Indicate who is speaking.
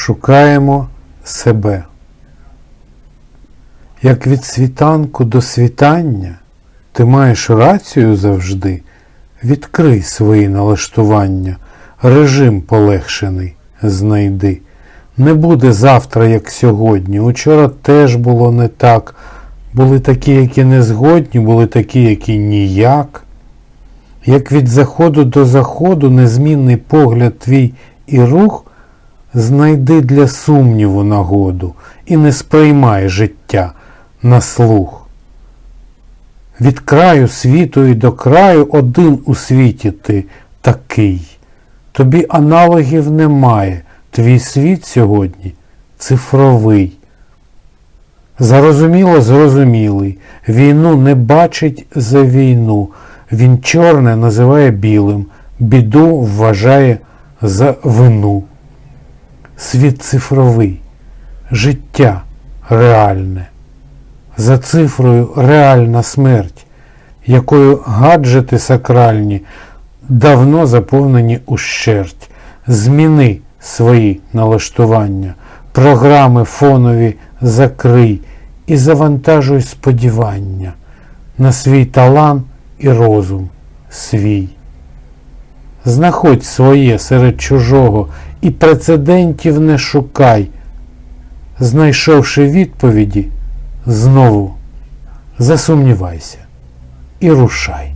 Speaker 1: шукаємо себе. Як від світанку до світання ти маєш рацію завжди, відкрий свої налаштування, режим полегшений знайди. Не буде завтра, як сьогодні. Учора теж було не так. Були такі, які не згодні, були такі, які ніяк. Як від заходу до заходу незмінний погляд твій і рух, знайди для сумніву нагоду і не сприймай життя на слух. Від краю світу і до краю один у світі ти такий. Тобі аналогів немає, твій світ сьогодні цифровий. Зарозуміло зрозумілий, війну не бачить за війну, він чорне називає білим, біду вважає за вину. Світ цифровий, життя реальне. За цифрою реальна смерть, якою гаджети сакральні давно заповнені ущерть. Зміни свої налаштування, програми фонові закрий і завантажуй сподівання на свій талант і розум свій. Знаходь своє серед чужого і прецедентів не шукай. Знайшовши відповіді, знову засумнівайся і рушай.